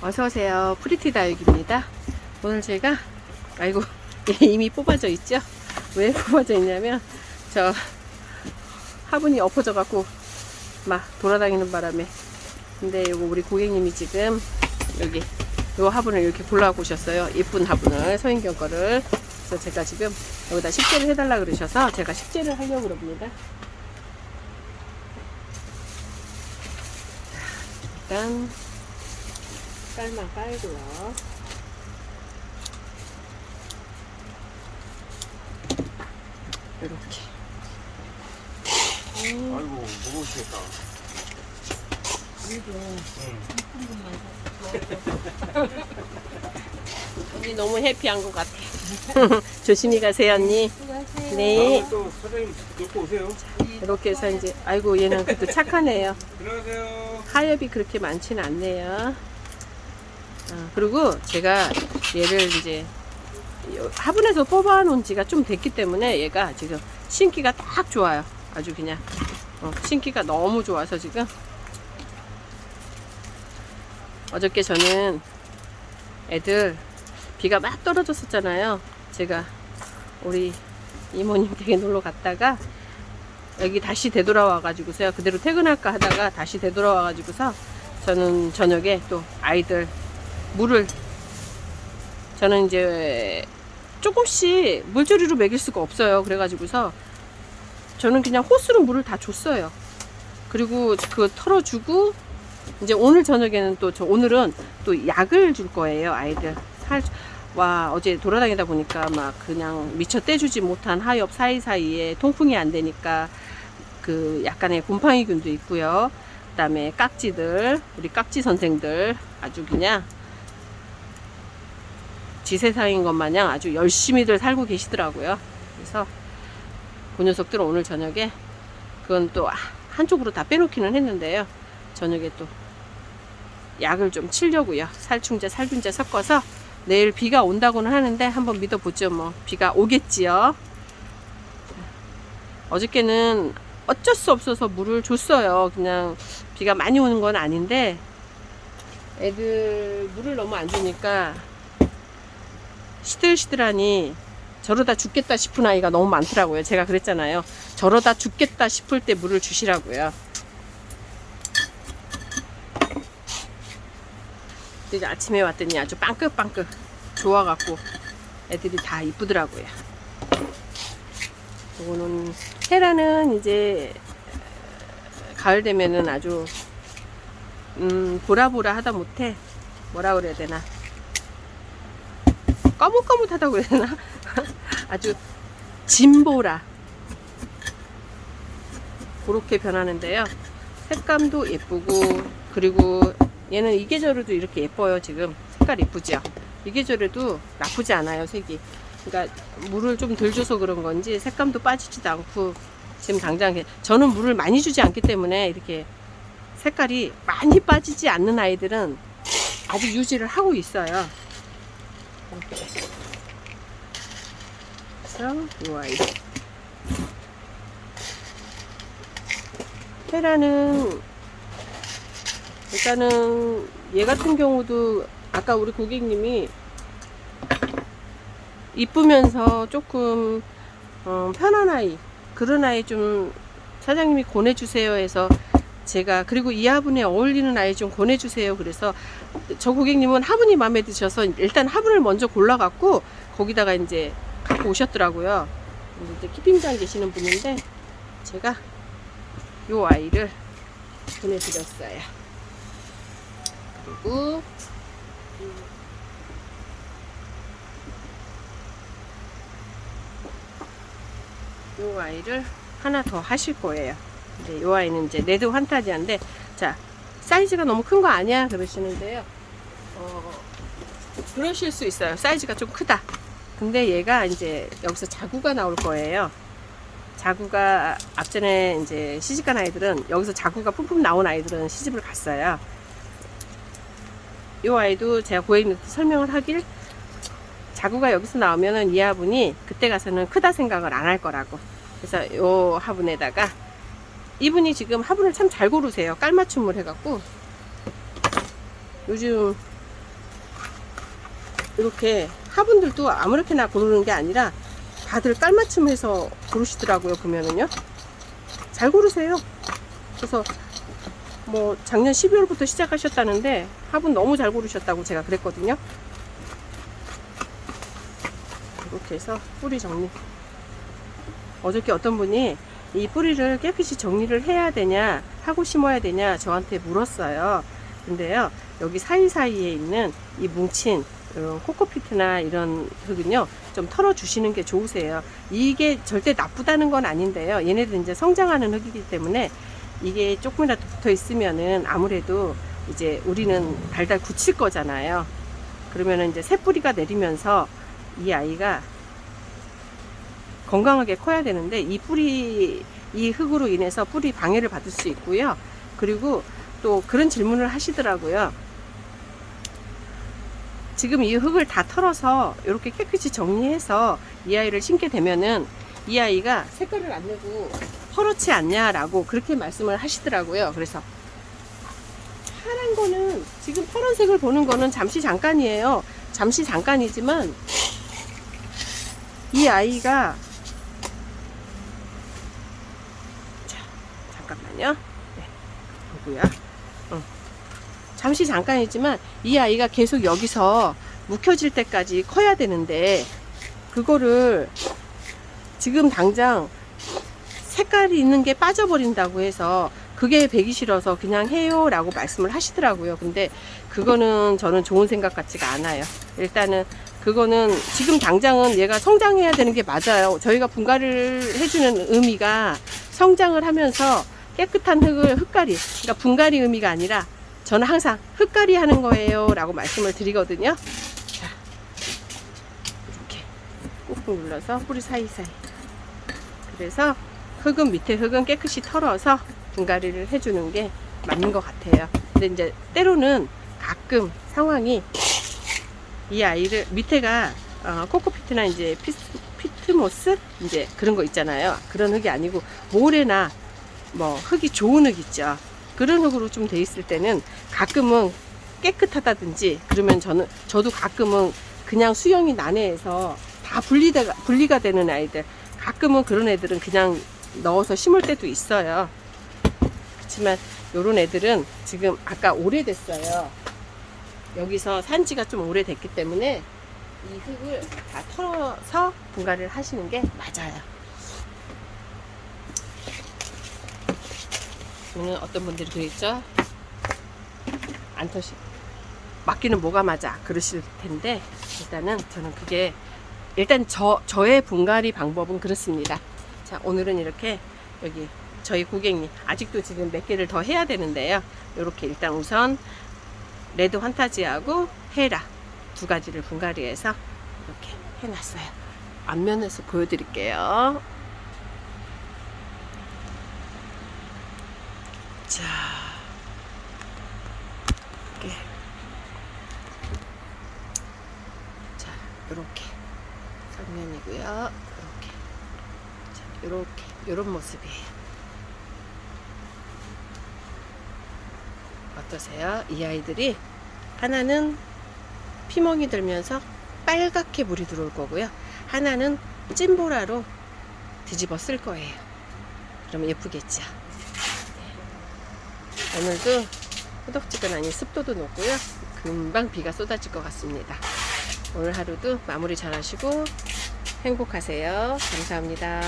어서오세요. 프리티 다육입니다. 오늘 제가, 아이고, 이미 뽑아져 있죠? 왜 뽑아져 있냐면, 저, 화분이 엎어져갖고, 막 돌아다니는 바람에. 근데 요거 우리 고객님이 지금, 여기, 요 화분을 이렇게 골라고 오셨어요. 예쁜 화분을, 서인경 거를. 그래서 제가 지금 여기다 식재를 해달라 그러셔서 제가 식재를 하려고 그럽니다. 일단, 깔만 깔고요. 이렇게. 음, 아이고 무거우시겠다. 언니 너무 해피한 것 같아. 조심히 가세요, 언니. 네. 다음에 또 사장님 놓고 오세요. 이렇게 해서 이제, 아이고, 얘는 그래도 착하네요. 들어가세요. 하엽이 그렇게 많지는 않네요. 어, 그리고 제가 얘를 이제 요- 화분에서 뽑아 놓은 지가 좀 됐기 때문에 얘가 지금 신기가 딱 좋아요. 아주 그냥 어, 신기가 너무 좋아서 지금 어저께 저는 애들 비가 막 떨어졌었잖아요. 제가 우리 이모님 댁에 놀러 갔다가 여기 다시 되돌아와 가지고서요. 그대로 퇴근할까 하다가 다시 되돌아와 가지고서 저는 저녁에 또 아이들 물을 저는 이제 조금씩 물조리로 먹일 수가 없어요. 그래가지고서 저는 그냥 호스로 물을 다 줬어요. 그리고 그 털어주고 이제 오늘 저녁에는 또 저 오늘은 또 약을 줄 거예요. 아이들 살. 와 어제 돌아다니다 보니까 막 그냥 미처 떼주지 못한 하엽 사이사이에 통풍이 안 되니까 그 약간의 곰팡이균도 있고요. 그다음에 깍지들 우리 깍지 선생들 아주 그냥 지세상인 것 마냥 아주 열심히들 살고 계시더라고요. 그래서 그 녀석들은 오늘 저녁에 그건 또 한쪽으로 다 빼놓기는 했는데요. 저녁에 또 약을 좀 치려고요. 살충제, 살균제 섞어서 내일 비가 온다고는 하는데 한번 믿어보죠. 뭐 비가 오겠지요. 어저께는 어쩔 수 없어서 물을 줬어요. 그냥 비가 많이 오는 건 아닌데 애들 물을 너무 안 주니까 시들시들하니 저러다 죽겠다 싶은 아이가 너무 많더라고요. 제가 그랬잖아요. 저러다 죽겠다 싶을 때 물을 주시라고요. 이제 아침에 왔더니 아주 빵긋빵긋 좋아갖고 애들이 다 이쁘더라고요. 이거는 헤라는 이제 가을 되면은 아주 음 보라보라 하다 못해 뭐라 그래야 되나 거뭇거뭇하다고 그래야 되나? 아주 진보라. 그렇게 변하는데요. 색감도 예쁘고 그리고 얘는 이 계절에도 이렇게 예뻐요 지금. 색깔 예쁘죠? 이 계절에도 나쁘지 않아요 색이. 그러니까 물을 좀 덜 줘서 그런 건지 색감도 빠지지도 않고 지금 당장 저는 물을 많이 주지 않기 때문에 이렇게 색깔이 많이 빠지지 않는 아이들은 아직 유지를 하고 있어요. 그래서 이 아이들. 테라는 일단은 얘 같은 경우도 아까 우리 고객님이 이쁘면서 조금 어, 편한 아이 그런 아이 좀 사장님이 권해주세요 해서 제가 그리고 이 화분에 어울리는 아이 좀 권해주세요. 그래서 저 고객님은 화분이 마음에 드셔서 일단 화분을 먼저 골라갖고 거기다가 이제 갖고 오셨더라고요. 이제 키핑장 계시는 분인데 제가 요 아이를 보내드렸어요. 그리고 요 아이를 하나 더 하실 거예요. 근데 요 아이는 이제 레드 환타지아인데 자 사이즈가 너무 큰 거 아니야 그러시는데요. 어, 그러실 수 있어요. 사이즈가 좀 크다. 근데 얘가 이제 여기서 자구가 나올 거예요. 자구가 앞전에 이제 시집간 아이들은 여기서 자구가 뿜뿜 나온 아이들은 시집을 갔어요. 요 아이도 제가 고객님한테 설명을 하길 자구가 여기서 나오면은 이 화분이 그때 가서는 크다 생각을 안 할 거라고. 그래서 요 화분에다가 이분이 지금 화분을 참 잘 고르세요. 깔맞춤을 해갖고. 요즘 이렇게 화분들도 아무렇게나 고르는 게 아니라 다들 깔맞춤해서 고르시더라고요 보면은요. 잘 고르세요. 그래서 뭐 작년 12월부터 시작하셨다는데 화분 너무 잘 고르셨다고 제가 그랬거든요. 이렇게 해서 뿌리 정리. 어저께 어떤 분이 이 뿌리를 깨끗이 정리를 해야 되냐 하고 심어야 되냐 저한테 물었어요. 근데요 여기 사이사이에 있는 이 뭉친 이런 코코피트나 이런 흙은요 좀 털어 주시는 게 좋으세요. 이게 절대 나쁘다는 건 아닌데요. 얘네들 이제 성장하는 흙이기 때문에 이게 조금이라도 붙어 있으면은 아무래도 이제 우리는 달달 굳힐 거잖아요. 그러면은 이제 새 뿌리가 내리면서 이 아이가 건강하게 커야 되는데 이 뿌리 이 흙으로 인해서 뿌리 방해를 받을 수 있고요. 그리고 또 그런 질문을 하시더라고요. 지금 이 흙을 다 털어서 이렇게 깨끗이 정리해서 이 아이를 심게 되면은 이 아이가 색깔을 안 내고 허렇지 않냐라고 그렇게 말씀을 하시더라고요. 그래서 파란 거는 지금 파란색을 보는 거는 잠시 잠깐이에요. 잠시 잠깐이지만 이 아이가 자 잠깐만요. 네, 보고요. 어. 잠시 잠깐이지만 이 아이가 계속 여기서 묵혀질 때까지 커야 되는데 그거를 지금 당장 색깔이 있는 게 빠져버린다고 해서 그게 배기 싫어서 그냥 해요 라고 말씀을 하시더라고요 근데 그거는 저는 좋은 생각 같지가 않아요 일단은 그거는 지금 당장은 얘가 성장해야 되는 게 맞아요 저희가 분갈이를 해주는 의미가 성장을 하면서 깨끗한 흙을 흙갈이 그러니까 분갈이 의미가 아니라 저는 항상 흙갈이 하는 거예요 라고 말씀을 드리거든요 자 이렇게 꾹꾹 눌러서 뿌리 사이사이 그래서 흙은 밑에 흙은 깨끗이 털어서 분갈이를 해주는 게 맞는 것 같아요. 근데 이제 때로는 가끔 상황이 이 아이를 밑에가 어, 코코피트나 이제 피스, 피트모스 이제 그런 거 있잖아요. 그런 흙이 아니고 모래나 뭐 흙이 좋은 흙 있죠. 그런 흙으로 좀 돼 있을 때는 가끔은 깨끗하다든지 그러면 저는 저도 가끔은 그냥 수영이 난해해서 다 분리가 분리가 되는 아이들 가끔은 그런 애들은 그냥 넣어서 심을 때도 있어요. 그렇지만 요런 애들은 지금 아까 오래됐어요. 여기서 산지가 좀 오래됐기 때문에 이 흙을 다 털어서 분갈이를 하시는 게 맞아요. 오늘 어떤 분들이 그랬죠? 안 터시. 맞기는 뭐가 맞아. 그러실 텐데 일단은 저는 그게 일단 저 저의 분갈이 방법은 그렇습니다. 자 오늘은 이렇게 여기 저희 고객님 아직도 지금 몇 개를 더 해야 되는데요. 이렇게 일단 우선 레드 환타지하고 헤라 두 가지를 분갈이해서 이렇게 해놨어요. 앞면에서 보여드릴게요. 자 이렇게 자 이렇게 정면이고요. 이렇게 자, 이렇게 이런 모습이에요. 어떠세요? 이 아이들이 하나는 피멍이 들면서 빨갛게 물이 들어올 거고요. 하나는 찐보라로 뒤집어 쓸 거예요. 그러면 예쁘겠죠? 네. 오늘도 후덕지근하니 습도도 높고요. 금방 비가 쏟아질 것 같습니다. 오늘 하루도 마무리 잘 하시고 행복하세요. 감사합니다.